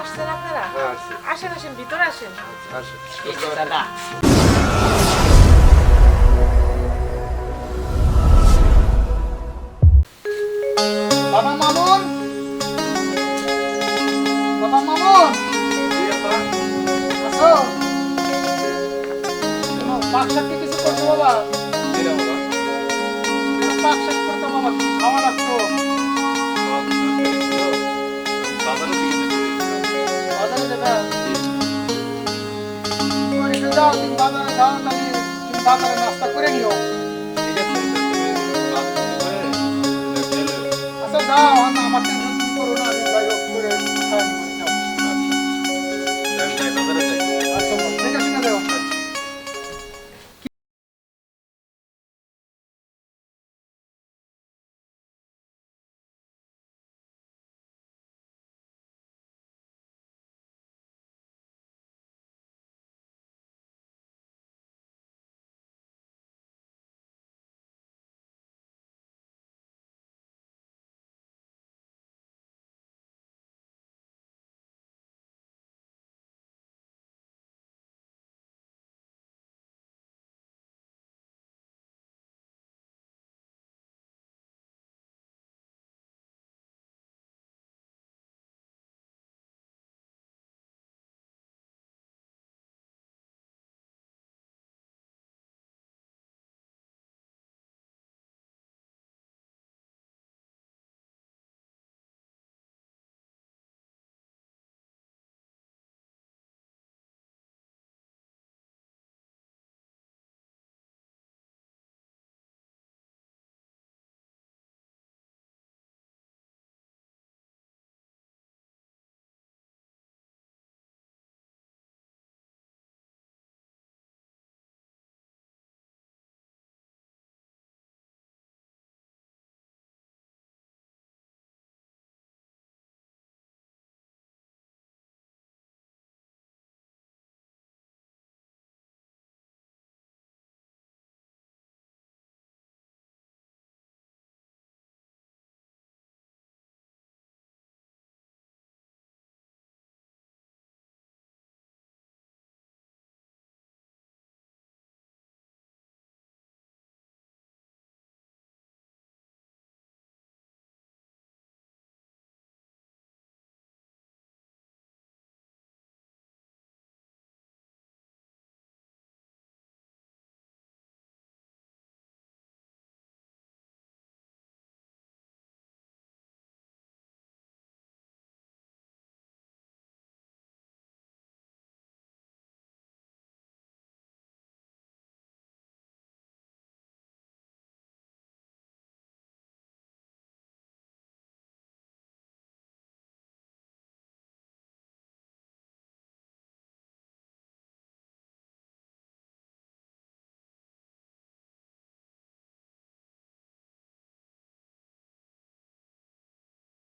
আসছেন আপনারা? হ্যাঁ আসেন আসেন ভিতরে আসেন। আসি দাদা। বাবা মামুন? বাবা মামুন? আসো। শোনো, পাক শাক কি কিছু করছ বাবা? করতাম খাওয়া একটু যাও তুমি বাজারে যাও তাহলে তুমি বাজারে নাস্তা করে নিও আচ্ছা যাও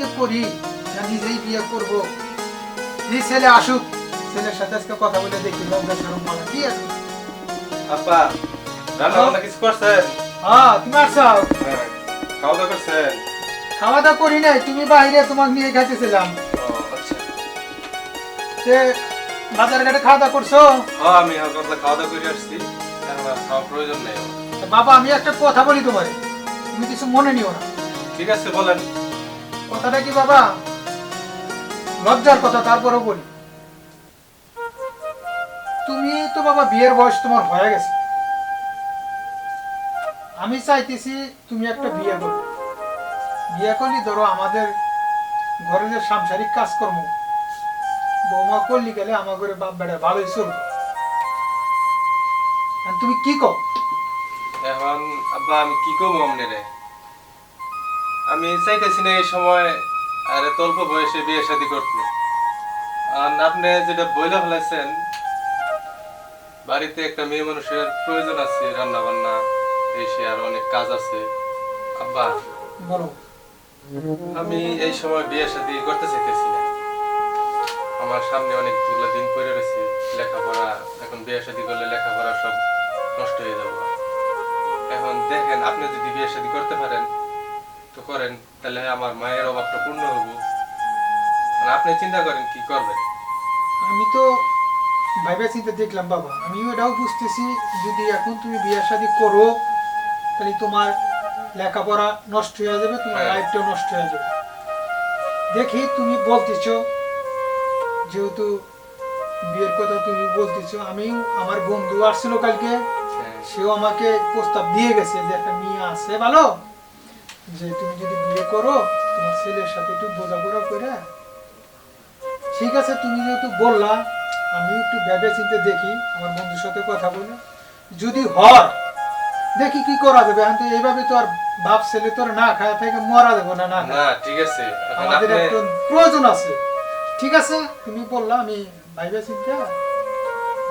কি যে করি না নিজেই বিয়ে করব। যে ছেলে আসুক ছেলের সাথে আজকে কথা বলে দেখি লজ্জা শরম মালা কি আছে? আপা রান্না বান্না কিছু করছেন? হ্যাঁ তুমি আসছো? খাওয়া দাওয়া করছেন? খাওয়া দাওয়া করি নাই তুমি বাইরে তোমাকে নিয়ে খাইতেছিলাম। সে বাজার ঘাটে খাওয়া দাওয়া করছ? হ্যাঁ আমি হালকা খাওয়া দাওয়া করে আসছি। এখন প্রয়োজন নেই। বাবা আমি একটা কথা বলি তোমারে তুমি কিছু মনে নিও না। ঠিক আছে বলেন। কথাটা কি বাবা? লজ্জার কথা, তারপরেও বলি। তুমি তো বাবা বিয়ের বয়স তোমার হয়ে গেছে। আমি চাইতেছি তুমি একটা বিয়ে করো। বিয়ে করলি ধরো আমাদের ঘরে যে সাংসারিক কাজকর্ম, বৌমা করলি গেলে আমার ঘরে বাপ বেড়া ভালোই চলবে। তুমি কি কো এখন আব্বা, আমি কি করব আপনারে আমি চাইতেছি না এই সময় আর এত অল্প বয়সে বিয়ে শাদি করতে। আর আপনি যেটা বইলে ফেলাইছেন বাড়িতে একটা মেয়ে মানুষের প্রয়োজন আছে রান্না বান্না এই সে আর অনেক কাজ আছে। আব্বা বলো। আমি এই সময় বিয়ে শাদী করতে চাইতেছি না। আমার সামনে অনেক দুর্লা দিন পড়ে রয়েছে লেখাপড়া এখন বিয়ে শাদী করলে লেখাপড়া সব নষ্ট হয়ে যাবে। এখন দেখেন আপনি যদি বিয়ে শাদী করতে পারেন তো করেন তাহলে আমার মায়ের অভাবটা পূর্ণ হব। আর আপনি চিন্তা করেন কি করবেন? আমি তো ভাইবা চিন্তা দেখলাম বাবা। আমিও এটাও বুঝতেছি যদি এখন তুমি বিয়ে শাদি করো তাহলে তোমার লেখাপড়া নষ্ট হয়ে যাবে তোমার হ্যাঁ। লাইফটাও নষ্ট হয়ে যাবে। দেখি তুমি বলতেছো যেহেতু বিয়ের কথা তুমি বলতেছো আমি আমার বন্ধু আসছিল কালকে হ্যাঁ। সেও আমাকে প্রস্তাব দিয়ে গেছে যে একটা মেয়ে আছে ভালো? যে তুমি যদি বিয়ে করো তোমার ছেলের সাথে একটু বোঝাপড়া করে। ঠিক আছে তুমি যেহেতু বললা আমি একটু ভেবে চিন্তে দেখি আমার বন্ধুর সাথে কথা বলে। যদি হয় দেখি কি করা যাবে। এখন তো এইভাবে তো আর বাপ ছেলে তোর না খায় থেকে মরা দেবো না না ঠিক আছে। আমাদের একটু প্রয়োজন আছে। ঠিক আছে তুমি বললা আমি ভাইবে চিন্তা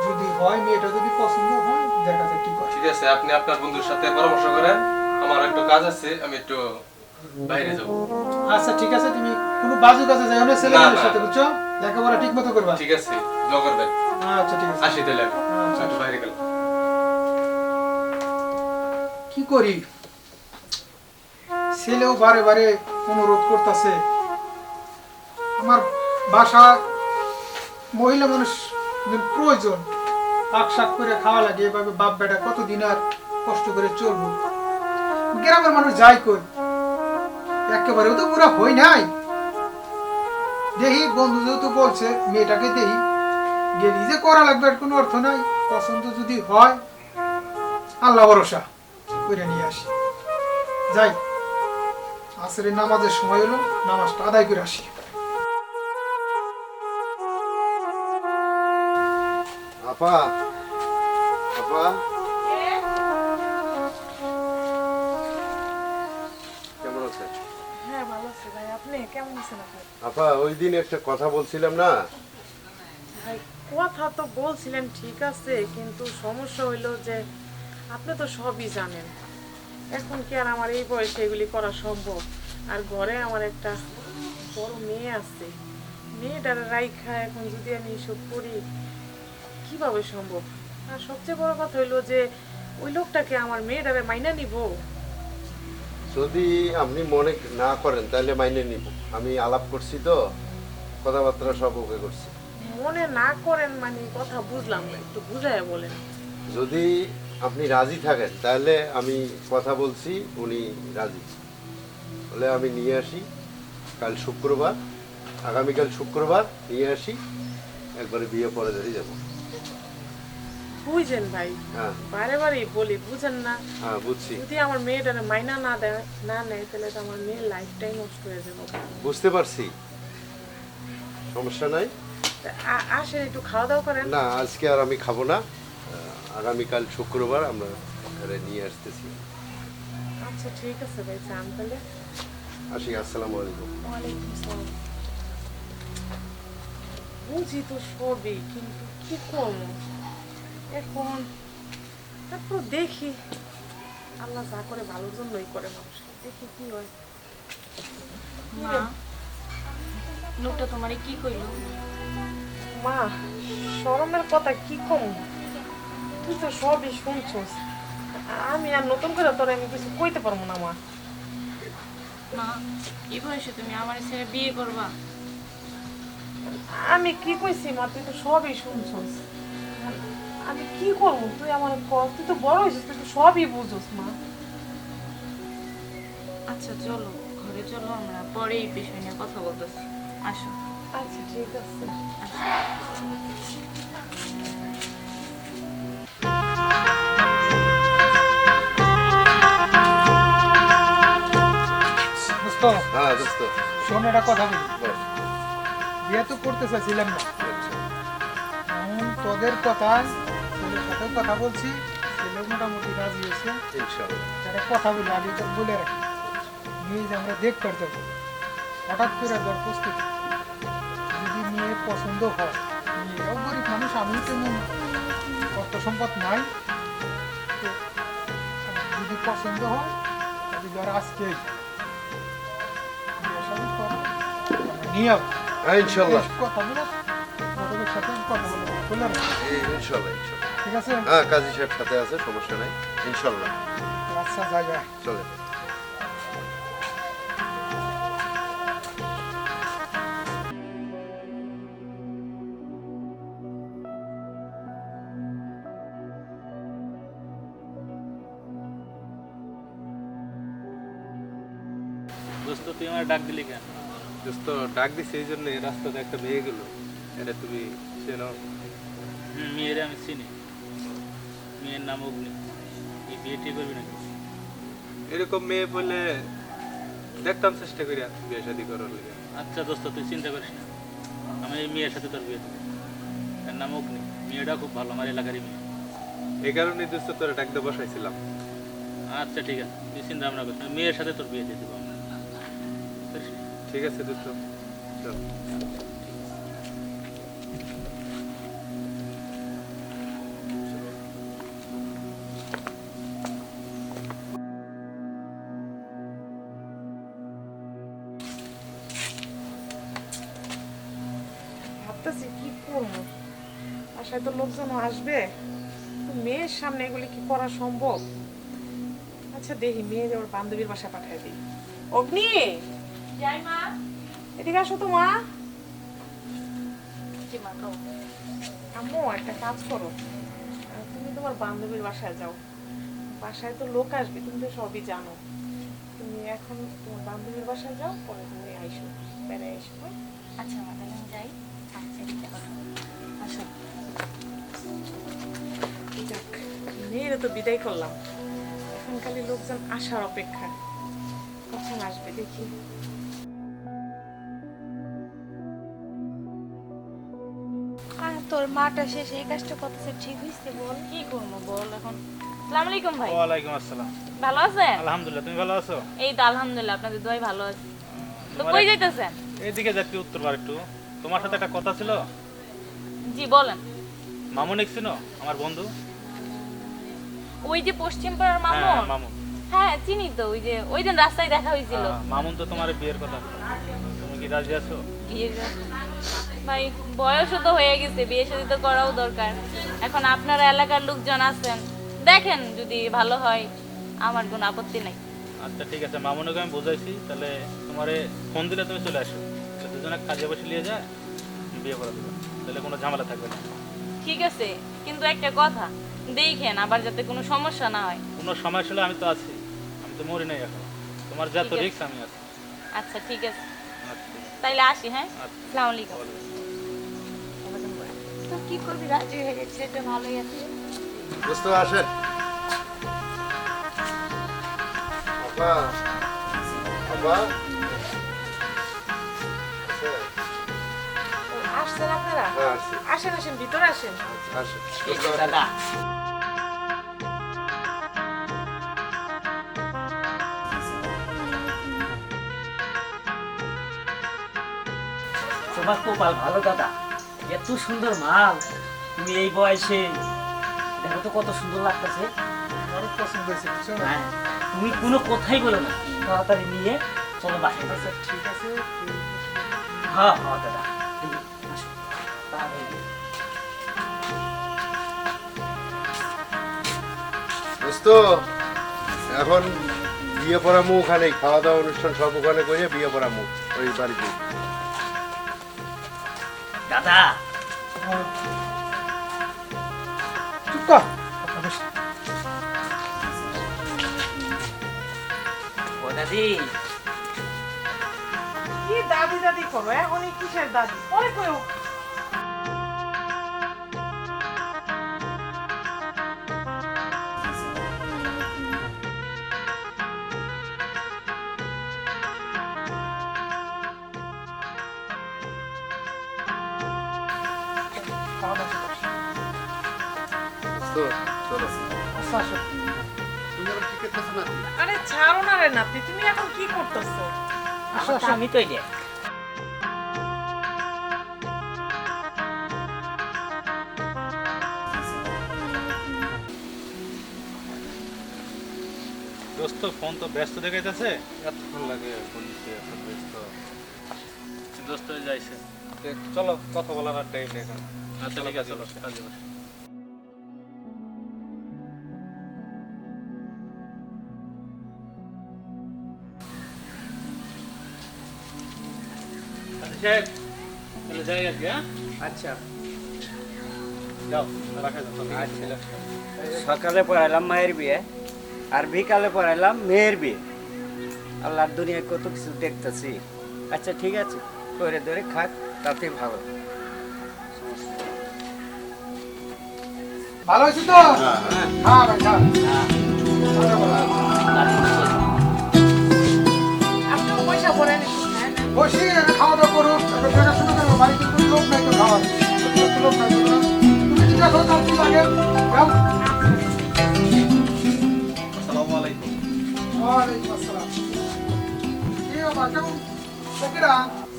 যদি হয় মেয়েটা যদি পছন্দ হয় দেখা যায় কি করে। ঠিক আছে আপনি আপনার বন্ধুর সাথে পরামর্শ করেন। আমার একটু কাজ আছে আমি একটু বাইরে যাব। আচ্ছা ঠিক আছে তুমি কোনো বাজু কাজে যাও না ছেলে মেয়ের সাথে বুঝছ? লেখাপড়া ঠিক মতো করবা? ঠিক আছে দোয়া করবেন আচ্ছা ঠিক আছে। আসি তাহলে আচ্ছা। একটু বাইরে গেলাম। কি করি? ছেলেও বারে বারে অনুরোধ করতেছে। আমার বাসা মহিলা মানুষ প্রয়োজন। পাক শাক করে খাওয়া লাগে এভাবে বাপ বেটা কতদিন আর কষ্ট করে চলবো? গ্রামের মানুষ যাই কই? একেবারেও তো পুরা হই নাই। দেখি বন্ধু যেহেতু বলছে, মেয়েটাকে দেখি গেলি যে করা লাগবে এর কোনো অর্থ নাই। পছন্দ যদি হয়, আল্লাহ ভরসা করে নিয়ে আসি। যাই, আসরের নামাজের সময় হলো, নামাজটা আদায় করে আসি। আপা আপা। আপা, ওই দিন একটা কথা বলছিলাম না? কথা তো বলছিলেন ঠিক আছে, কিন্তু সমস্যা হইল যে আপনি তো সবই জানেন। এখন কি আর আমার এই বয়সে এগুলি করা সম্ভব? আর ঘরে আমার একটা বড় মেয়ে আছে। মেয়েটার রাইখা এখন যদি আমি এসব করি, কীভাবে সম্ভব? আর সবচেয়ে বড় কথা হইল যে, ওই লোকটাকে আমার মেয়েটারে মাইনা নিব। যদি আপনি মনে না করেন তাহলে মাইনে নিব। আমি আলাপ করছি তো কথাবার্তা সব ওকে করছি। মনে না করেন মানে কথা বুঝলাম না একটু বুঝায় বলেন। যদি আপনি রাজি থাকেন তাহলে আমি কথা বলছি উনি রাজি। বলে আমি নিয়ে আসি কাল শুক্রবার আগামীকাল শুক্রবার নিয়ে আসি একবারে বিয়ে পরে ধরে যাব। বুঝেন ভাই। হ্যাঁ। বারে বারে বলি বুঝেন না? হ্যাঁ বুঝছি। যদি আমার মেয়েটারে মাইনা না দেয় না নেয় তাহলে তো আমার মেয়ের লাইফটাই নষ্ট হয়ে যাবে। বুঝতে পারছি। সমস্যা নাই। আসেন একটু খাওয়া দাওয়া করেন। না আজকে আর আমি খাব না। আগামীকাল শুক্রবার আমরা নিয়ে আসতেছি। আচ্ছা ঠিক আছে ভাই চান তাহলে। আসি আসসালামু আলাইকুম। ওয়ালাইকুম আসসালাম বুঝি তো সবই কিন্তু কি করব? এখন তারপর দেখি। আল্লাহ যা করে ভালোর জন্যই করে মানুষ দেখি কি হয়। মা লোকটা তোমারে কি কইলো? মা শরমের কথা কি কম? তুই তো সবই শুনছস। আমি আর নতুন করে তোর আমি কিছু কইতে পারব না মা। মা এই বয়সে তুমি আমার ছেলে বিয়ে করবা? আমি কি কইছি মা? তুই তো সবই শুনছস। আমি কি করব? তুই আমার কর তুই তো বড় হয়েছিস তুই তো সবই বুঝোস মা। আচ্ছা চলো ঘরে চলো আমরা পরে এই বিষয় নিয়ে কথা বলতেছি। আসো। আচ্ছা ঠিক আছে। দোস্ত হ্যাঁ দোস্ত। শোন একটা কথা বলি। বল। বিয়ে তো করতে চাইছিলাম না। তোদের কথা কথা বলছি ছেলে মোটামুটি রাজি হয়েছে একটা কথা বলি আগে তো বলে রাখি নিয়ে যে আমরা দেখতে যাব হঠাৎ করে একবার প্রস্তুতি। যদি মেয়ের পছন্দ হয় মেয়েরাও গরিব মানুষ আমিও তেমন অর্থ সম্পদ নাই। যদি পছন্দ হয় তাহলে ধর আজকে নিয়ে যাব। হ্যাঁ ইনশাল্লাহ কথা বলে সাথে কথা বলে বললাম ইনশাল্লাহ ইনশাল্লাহ ঠিক আছে? হ্যাঁ কাজী সাহেব সাথে আছে সমস্যা নাই। ইনশাল্লাহ। আচ্ছা জায়গা চলে। দোস্ত তুই আমার ডাক দিলি কেন? দোস্ত ডাক দিছে এই জন্য রাস্তাতে একটা মেয়ে গেল। এটা তুমি চেনো? মেয়েরে আমি চিনি। মেয়ের নাম অগ্নি এই বিয়ে ঠিক করবি নাকি? এরকম মেয়ে বলে দেখতাম চেষ্টা করিয়া বিয়ে শাদি করার লেগে। আচ্ছা দোস্ত তুই চিন্তা করিস না। আমি এই মেয়ের সাথে তোর বিয়ে দেবো এর নাম অগ্নি মেয়েটা খুব ভালো আমার এলাকারই মেয়ে। এই কারণে দোস্ত তোরা ডাকতে বসাইছিলাম। আচ্ছা ঠিক আছে। তুই চিন্তা ভাবনা করিস মেয়ের সাথে তোর বিয়ে দিয়ে দেবো? ঠিক আছে দোস্ত চল। মেয়ের সামনে এগুলি কি করা সম্ভব? আচ্ছা দেখি মেয়ের ওর বান্ধবীর বাসায় পাঠিয়ে দিই। অগ্নি! যাই মা। এদিকে আসো তো মা। আম্মু একটা কাজ করো। তুমি তোমার বান্ধবীর বাসায় যাও। বাসায় তো লোক আসবে তুমি তো সবই জানো। তুমি এখন তোমার বান্ধবীর বাসায় যাও পরে তুমি আইসো বেড়ে আইসো হ্যাঁ? আচ্ছা মা তাহলে আমি যাই। আচ্ছা আসো। যাক মেয়েরা তো বিদায় করলাম। এখন খালি লোকজন আসার অপেক্ষা। কখন আসবে দেখি। আর তোর মাটা শেষ এই কাজটা করতেছে ঠিক হয়েছে বল। কি করব বল এখন? সালাম আলাইকুম ভাই। ওয়ালাইকুম আসসালাম। ভালো আছেন? আলহামদুলিল্লাহ তুমি ভালো আছো? এই তো আলহামদুলিল্লাহ আপনাদের দোয়াই ভালো আছে। তো কই এক- যাইতেছেন? এইদিকে যাচ্ছি উত্তরবার একটু। তোমার সাথে একটা কথা ছিল? জি বলেন। মামুন ছিল আমার বন্ধু। ওই যে পশ্চিম পাড়ার হ্যাঁ মামুন? মামুন। হ্যাঁ চিনি তো ওই যে ওই দিন রাস্তায় দেখা হয়েছিল। হ্যাঁ, মামুন তো তোমার বিয়ের কথা। তুমি কি রাজি আছো? ভাই বয়সও তো হয়ে গেছে বিয়ে শাদী তো করাও দরকার। এখন আপনারা এলাকার লোকজন আছেন দেখেন যদি ভালো হয় আমার কোনো আপত্তি নাই। আচ্ছা ঠিক আছে মামুনকে আমি বোঝাইছি তাহলে তোমারে ফোন দিলে তুমি চলে আসো। দুজনে কাজে বসে নিয়ে যায় বিয়ে করে দেবো। তাহলে কোনো ঝামেলা থাকবে না। ঠিক আছে কিন্তু একটা কথা দেখেন আবার যাতে কোনো সমস্যা না হয়। কোনো সমস্যা হলে আমি তো আছি। আমি তো মরি নাই এখন। তোমার যত ঠিক আছে। আমি আছি। আচ্ছা ঠিক আছে। আচ্ছা। তাইলে আসি হ্যাঁ? আচ্ছা। আসসালামু আলাইকুম। তো কি করবি? রাজি হয়ে গেছে এটা ভালোই আছে। দোস্ত আসেন। আপা আপা। আচ্ছা, আসছেন আপনারা? হ্যাঁ আসেন আসেন ভিতরে আসেন। আসেন। দোস্ত, তোমার কপাল ভালো দাদা। এত সুন্দর মাল। তুমি এই বয়সে দেখো তো কত সুন্দর লাগতেছে। আমারও পছন্দ হয়েছে বুঝছ? না? হ্যাঁ। তুমি কোনো কথাই বলো না। তাড়াতাড়ি নিয়ে চলো বাসায়। আচ্ছা ঠিক আছে হ্যাঁ হ্যাঁ দাদা। এখন বিয়ে পড়া মুখ ওখানে খাওয়া দাওয়া অনুষ্ঠান সব ওখানে করে বিয়ে পড়া মুখ। ওই বাড়িতে। দাদা। চুপ কর। ও দাদি। কি দাদি দাদি করো? এখন কিসের দাদি? পরে কই করেন তুমি এখন কি করতেছো? আমি তো দোস্ত ফোন তো ব্যস্ত দেখাইতেছে। এতক্ষণ লাগে ফোন এত ব্যস্ত। দোস্ত যাইছে চলো কথা বলার টাইম এখন। আচ্ছা ঠিক আছে চলো কাজে তাহলে যাই হ্যাঁ? আচ্ছা। যাও রাখা যাও আচ্ছা। সকালে পড়াইলাম মায়ের বিয়ে আর বিকালে পড়াইলাম মেয়ের বিয়ে। আল্লাহর দুনিয়ায় কত কিছু দেখতেছি। আচ্ছা ঠিক আছে করে ধরে খাক তাতে ভালো। ভালো আছি তো? হ্যাঁ পয়সা পড়েন। হ্যাঁ বসি।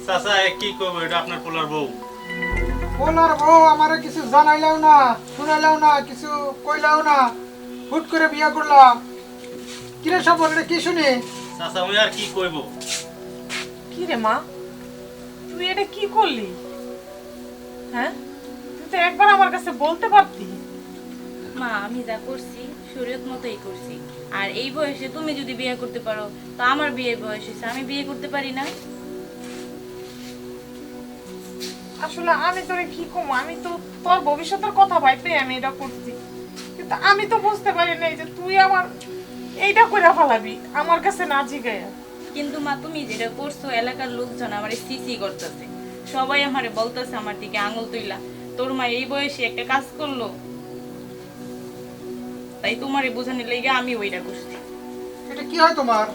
চাচা কি করব এটা আপনার পোলার বউ। বলার বউ আমারে কিছু জানাইলেও না শুনাইলেও না কিছু কইলেও না হুট করে বিয়া করলাম। কিরে সব বললে কি শুনি? চাচা আমি আর কি কইব? কি রে মা? তুই এটা কি করলি? হ্যাঁ? তুই তো একবার আমার কাছে বলতে পারতি। মা আমি যা করছি শরীয়ত মতোই করছি। আর এই বয়সে তুমি যদি বিয়ে করতে পারো তো আমার বিয়ে বয়স হয়েছে আমি বিয়ে করতে পারি না? আসলে আমি তোরে কি কম আমি তো তোর ভবিষ্যতের কথা ভাইবে আমি এটা করছি। কিন্তু আমি তো বুঝতে পারি নাই যে তুই আমার এইটা করে ফেলাবি আমার কাছে না জিগাইয়া। কিন্তু মা তুমি যেটা করছ এলাকার লোকজন আমার সিসি করতেছে। সবাই আমারে বলতেছে আমার দিকে আঙুল তুইলা। তোর মা এই বয়সে একটা কাজ করল। তাই তোমারে বোঝানোর লেগে আমি ওইটা করছি। এটা কি হয় তোমার?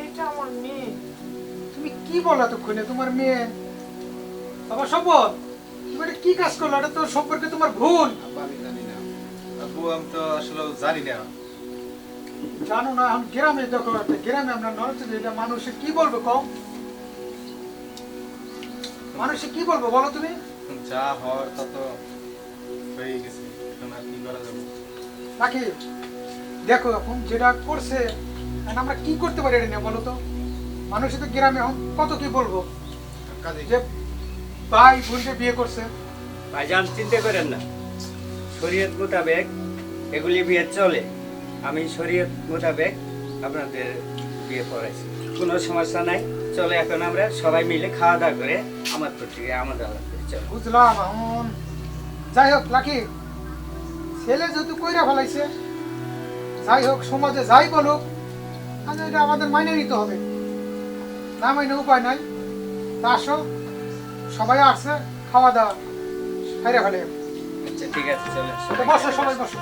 এইটা আমার মেয়ে। তুমি কি বলো এতক্ষণে? তোমার মেয়ে? বাবা সম্পদ তুমি এটা কি কাজ করল? এটা তো সম্পর্কে তোমার ভুল। আমি জানি না। আমি তো আসলে জানি না। জানো না এখন গ্রামে দেখো একটা গ্রামে আমরা নড়ছে এটা মানুষে কি বলবে কম মানুষে কি বলব বলো তুমি? যা হওয়ার তা তো হয়ে গেছে এখন আর কি করা যাবে? রাখি দেখো এখন যেটা করছে এখন আমরা কি করতে পারি এটা নিয়ে বলো তো? মানুষে তো গ্রামে এখন কত কি বলব? কাজে যে ভাই বোনকে বিয়ে করছে। ভাইজান চিন্তা করেন না। শরীয়ত মোতাবেক এগুলি বিয়ে চলে। আমি শরীয়ত মোতাবেক আপনাদের বিয়ে পড়াইছি। কোনো সমস্যা নাই। চলে এখন আমরা সবাই মিলে খাওয়া দাওয়া করে আমার প্রতি আমাদের আলাদা করে। চলো। বুঝলাম যাই হোক লাকি ছেলে যেহেতু কইরা ফেলাইছে যাই হোক সমাজে যাই বলুক তাহলে এটা আমাদের মাইনে নিতে হবে। না মাইনে উপায় নাই। তা আসো সবাই আসছে খাওয়া দাওয়া খাইরে ফেলে। আচ্ছা ঠিক আছে চলে। বসো সবাই বসো।